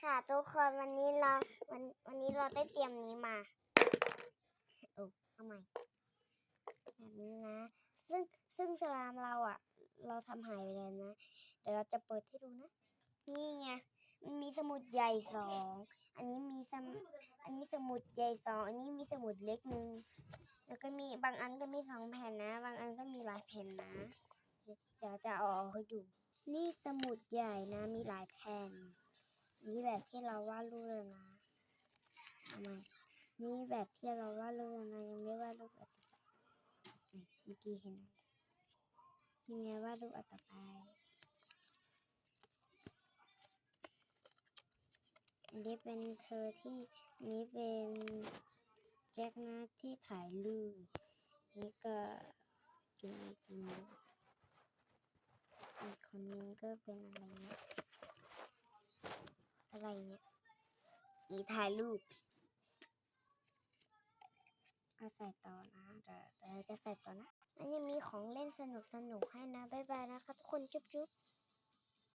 ค่ะ ทุกคนวันนี้เราวันวันนี้เราได้เตรียมนี้มาโอ้ทำไมแบบนี้นะ ซึ่งซึ่งสลามเราอะ เราทำหายไปแล้วนะ เดี๋ยวเราจะเปิดให้ดูนะ นี่ไงมันมีสมุดใหญ่สองอันนี้มีสมอันนี้สมุดใหญ่สองอันนี้มีสมุดเล็กหนึ่งแล้วก็มีบางอันก็มีสองแผ่นนะ บางอันก็มีหลายแผ่นนะ เดี๋ยวจะเอาให้ดู นี่สมุดใหญ่นะ มีหลายแผ่น นี่แบบที่เราวาดรูปเลยนะทำไมนี่แบบที่เราวาดรูปเลยนะยังไม่วาดรูปอัตไปเมื่อกี้เห็นนี่ไงวาดรูปอัตไปอันนี้เป็นเธอที่นี้เป็นแจ็คนะที่ถ่ายรูปนี่ก็จูจูอีกคนนึงก็เป็นอะไรเนี่ย อะไรเนี่ยอีถ่ายรูปเอาใส่ต่อนะเดี๋ยวเดี๋ยวจะใส่ต่อนะอันนี้มีของเล่นสนุกสนุกๆให้นะ บ๊ายบายนะคะทุกคน จุ๊บจุ๊บ